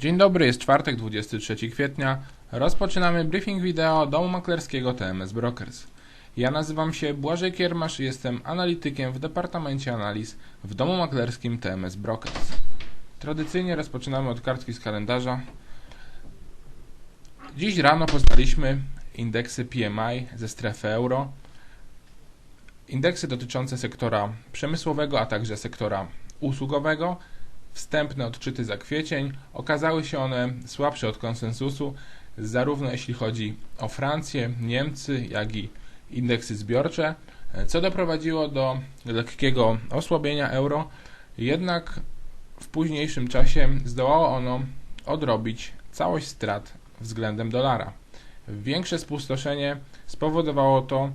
Dzień dobry, jest czwartek, 23 kwietnia. Rozpoczynamy briefing wideo domu maklerskiego TMS Brokers. Ja nazywam się Błażej Kiermasz i jestem analitykiem w Departamencie Analiz w domu maklerskim TMS Brokers. Tradycyjnie rozpoczynamy od kartki z kalendarza. Dziś rano poznaliśmy indeksy PMI ze strefy euro. Indeksy dotyczące sektora przemysłowego, a także sektora usługowego. Wstępne odczyty za kwiecień okazały się one słabsze od konsensusu, zarówno jeśli chodzi o Francję, Niemcy, jak i indeksy zbiorcze, co doprowadziło do lekkiego osłabienia euro, jednak w późniejszym czasie zdołało ono odrobić całość strat względem dolara. Większe spustoszenie spowodowało to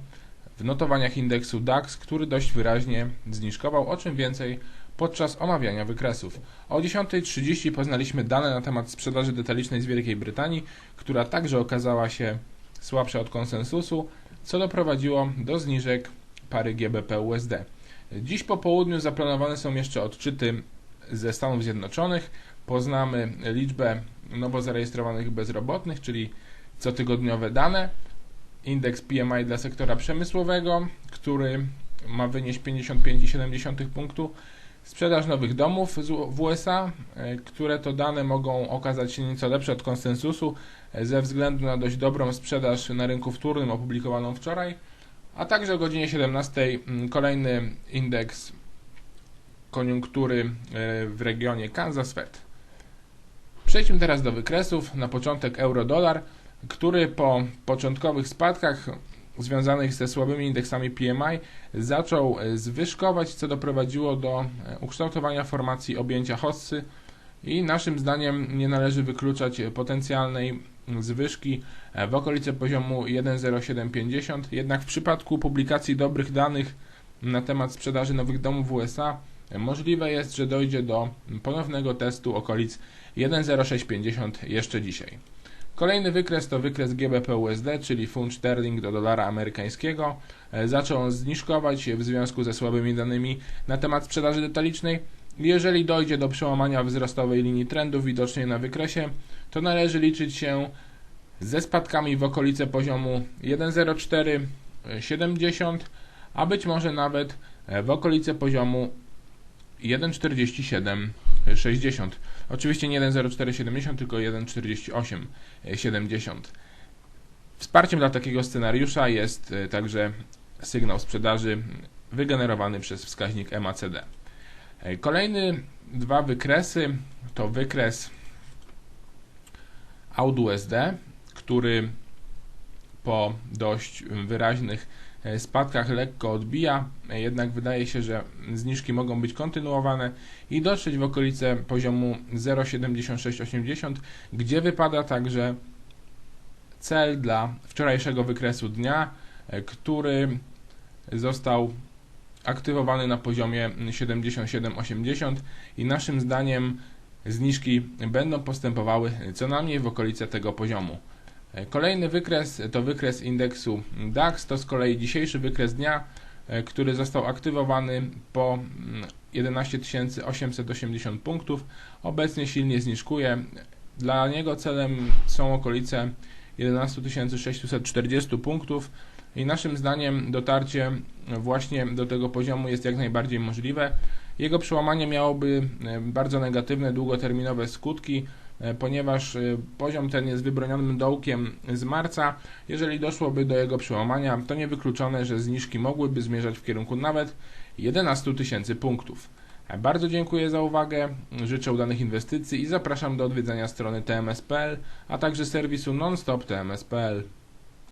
w notowaniach indeksu DAX, który dość wyraźnie zniżkował, o czym więcej podczas omawiania wykresów. O 10.30 poznaliśmy dane na temat sprzedaży detalicznej z Wielkiej Brytanii, która także okazała się słabsza od konsensusu, co doprowadziło do zniżek pary GBP-USD. Dziś po południu zaplanowane są jeszcze odczyty ze Stanów Zjednoczonych. Poznamy liczbę nowo zarejestrowanych bezrobotnych, czyli cotygodniowe dane. Indeks PMI dla sektora przemysłowego, który ma wynieść 55,7 punktu Sprzedaż nowych domów w USA, e, które to dane mogą okazać się nieco lepsze od konsensusu e, ze względu na dość dobrą sprzedaż na rynku wtórnym opublikowaną wczoraj, a także o godzinie 17 mm, kolejny indeks koniunktury e, w regionie Kansas Fed. Przejdźmy teraz do wykresów. Na początek euro-dolar, który po początkowych spadkach związanych ze słabymi indeksami PMI zaczął e, zwyżkować, co doprowadziło do e, ukształtowania formacji objęcia hossy i naszym zdaniem nie należy wykluczać potencjalnej zwyżki e, w okolice poziomu 1,0750. Jednak w przypadku publikacji dobrych danych na temat sprzedaży nowych domów w USA możliwe jest, że dojdzie do ponownego testu okolic 1,0650 jeszcze dzisiaj. Kolejny wykres to wykres GBP-USD, czyli funt sterling do dolara amerykańskiego. E, zaczął on zniżkować w związku ze słabymi danymi na temat sprzedaży detalicznej. Jeżeli dojdzie do przełamania wzrostowej linii trendu widocznej na wykresie, to należy liczyć się ze spadkami w okolice poziomu 1,0470, a być może nawet w okolice poziomu 1,4760. Oczywiście nie 1,0470, tylko 1,4870. Wsparciem dla takiego scenariusza jest e, także sygnał sprzedaży wygenerowany przez wskaźnik MACD. E, kolejny dwa wykresy to wykres AUD-USD, który po dość wyraźnych E, spadkach lekko odbija, e, jednak wydaje się, że zniżki mogą być kontynuowane i dotrzeć w okolice poziomu 0,7680, gdzie wypada także cel dla wczorajszego wykresu dnia, e, który został aktywowany na poziomie 77,80 i naszym zdaniem zniżki będą postępowały co najmniej w okolice tego poziomu. Kolejny wykres to wykres indeksu DAX, to z kolei dzisiejszy wykres dnia, e, który został aktywowany po 11 mm, 880 punktów. Obecnie silnie zniżkuje. Dla niego celem są okolice 11 640 punktów i naszym zdaniem dotarcie właśnie do tego poziomu jest jak najbardziej możliwe. Jego przełamanie miałoby e, bardzo negatywne, długoterminowe skutki E, ponieważ e, poziom ten jest wybronionym dołkiem z marca. Jeżeli doszłoby do jego przełamania, to niewykluczone, że zniżki mogłyby zmierzać w kierunku nawet 11 tysięcy punktów. E, bardzo dziękuję za uwagę, życzę udanych inwestycji i zapraszam do odwiedzenia strony tms.pl, a także serwisu nonstop tms.pl.